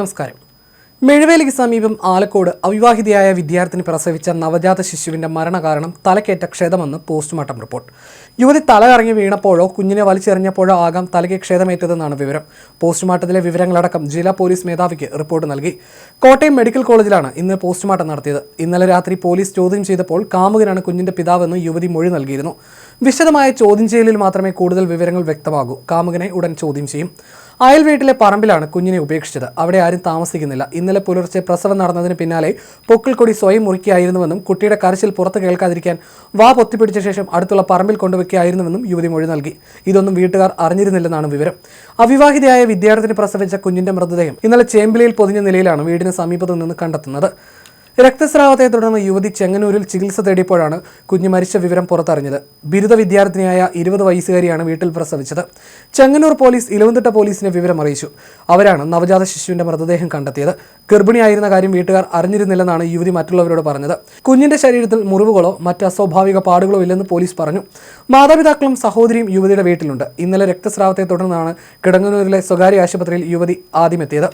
നമസ്കാരം. മെഴുവേലിക്ക് സമീപം ആലക്കോട് അവിവാഹിതയായ വിദ്യാർത്ഥിനി പ്രസവിച്ച നവജാത ശിശുവിന്റെ മരണകാരണം തലക്കേറ്റ ക്ഷതമെന്ന് പോസ്റ്റ്മോർട്ടം റിപ്പോർട്ട്. യുവതി തലകറങ്ങി വീണപ്പോഴോ കുഞ്ഞിനെ വലിച്ചെറിഞ്ഞപ്പോഴോ ആകാം തലയ്ക്ക് ക്ഷതമേറ്റതെന്നാണ് വിവരം. പോസ്റ്റ്മോർട്ടത്തിലെ വിവരങ്ങളടക്കം ജില്ലാ പോലീസ് മേധാവിക്ക് റിപ്പോർട്ട് നൽകി. കോട്ടയം മെഡിക്കൽ കോളേജിലാണ് ഇന്ന് പോസ്റ്റ്മോർട്ടം നടത്തിയത്. ഇന്നലെ രാത്രി പോലീസ് ചോദ്യം ചെയ്തപ്പോൾ കാമുകനാണ് കുഞ്ഞിന്റെ പിതാവെന്ന് യുവതി മൊഴി നൽകിയിരുന്നു. വിശദമായ ചോദ്യം ചെയ്യലിൽ മാത്രമേ കൂടുതൽ വിവരങ്ങൾ വ്യക്തമാകൂ. കാമുകനെ ഉടൻ ചോദ്യം ചെയ്യും. അയൽ വീട്ടിലെ പറമ്പിലാണ് കുഞ്ഞിനെ ഉപേക്ഷിച്ചത്. അവിടെ ആരും താമസിക്കുന്നില്ല. ഇന്നലെ പുലർച്ചെ പ്രസവം നടന്നതിന് പിന്നാലെ പൊക്കിൾക്കൊടി സ്വയം മുറിക്കുകയായിരുന്നുവെന്നും കുട്ടിയുടെ കരച്ചിൽ പുറത്ത് കേൾക്കാതിരിക്കാൻ വാ പൊത്തിപ്പിടിച്ച ശേഷം അടുത്തുള്ള പറമ്പിൽ കൊണ്ടുവയ്ക്കുകയായിരുന്നുവെന്നും യുവതി മൊഴി നൽകി. ഇതൊന്നും വീട്ടുകാർ അറിഞ്ഞിരുന്നില്ലെന്നാണ് വിവരം. അവിവാഹിതയായ വിദ്യാർത്ഥിനി പ്രസവിച്ച കുഞ്ഞിന്റെ മൃതദേഹം ഇന്നലെ ചേമ്പിലയിൽ പൊതിഞ്ഞ നിലയിലാണ് വീടിന് സമീപത്തു നിന്ന് കണ്ടെത്തുന്നത്. രക്തസ്രാവത്തെ തുടർന്ന് യുവതി ചെങ്ങന്നൂരിൽ ചികിത്സ തേടിയപ്പോഴാണ് കുഞ്ഞ് മരിച്ച വിവരം പുറത്തറിഞ്ഞത്. ബിരുദ വിദ്യാർത്ഥിനിയായ ഇരുപത് വയസ്സുകാരിയാണ് വീട്ടിൽ പ്രസവിച്ചത്. ചെങ്ങന്നൂർ പോലീസ് ഇലവന്തിട്ട പോലീസിനെ വിവരം അറിയിച്ചു അവരാണ് നവജാത ശിശുവിന്റെ മൃതദേഹം കണ്ടെത്തിയത്. ഗർഭിണിയായിരുന്ന കാര്യം വീട്ടുകാർ അറിഞ്ഞിരുന്നില്ലെന്നാണ് യുവതി മറ്റുള്ളവരോട് പറഞ്ഞത്. കുഞ്ഞിന്റെ ശരീരത്തിൽ മുറിവുകളോ മറ്റ് അസ്വാഭാവിക പാടുകളോ ഇല്ലെന്ന് പോലീസ് പറഞ്ഞു. മാതാപിതാക്കളും സഹോദരിയും യുവതിയുടെ വീട്ടിലുണ്ട്. ഇന്നലെ രക്തസ്രാവത്തെ തുടർന്നാണ് കിടങ്ങന്നൂരിലെ സ്വകാര്യ ആശുപത്രിയിൽ യുവതി ആദ്യമെത്തിയത്.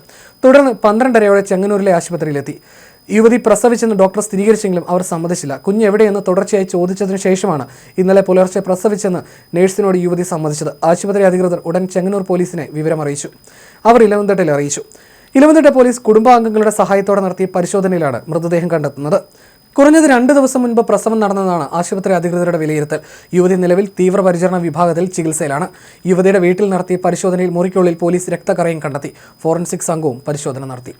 തുടർന്ന് പന്ത്രണ്ടരയോടെ ചെങ്ങന്നൂരിലെ ആശുപത്രിയിലെത്തി. യുവതി പ്രസവിച്ചെന്ന് ഡോക്ടർ സ്ഥിരീകരിച്ചെങ്കിലും അവർ സമ്മതിച്ചില്ല. കുഞ്ഞ് എവിടെയെന്ന് തുടർച്ചയായി ചോദിച്ചതിനു ശേഷമാണ് ഇന്നലെ പുലർച്ചെ പ്രസവിച്ചെന്ന് നഴ്സിനോട് യുവതി സമ്മതിച്ചത്. ആശുപത്രി അധികൃതർ ഉടൻ ചെങ്ങന്നൂർ പോലീസിനെ വിവരമറിയിച്ചു അവർ ഇലവന്തട്ടിൽ അറിയിച്ചു. ഇലവന്തട്ട പോലീസ് കുടുംബാംഗങ്ങളുടെ സഹായത്തോടെ നടത്തിയ പരിശോധനയിലാണ് മൃതദേഹം കണ്ടെത്തുന്നത്. കുറഞ്ഞത് രണ്ട് ദിവസം മുൻപ് പ്രസവം നടന്നതാണ് ആശുപത്രി അധികൃതരുടെ വിലയിരുത്തൽ. യുവതി നിലവിൽ തീവ്രപരിചരണ വിഭാഗത്തിൽ ചികിത്സയിലാണ്. യുവതിയുടെ വീട്ടിൽ നടത്തിയ പരിശോധനയിൽ മുറിക്കുള്ളിൽ പോലീസ് രക്തക്കറയും കണ്ടെത്തി. ഫോറൻസിക് സംഘവും പരിശോധന നടത്തി.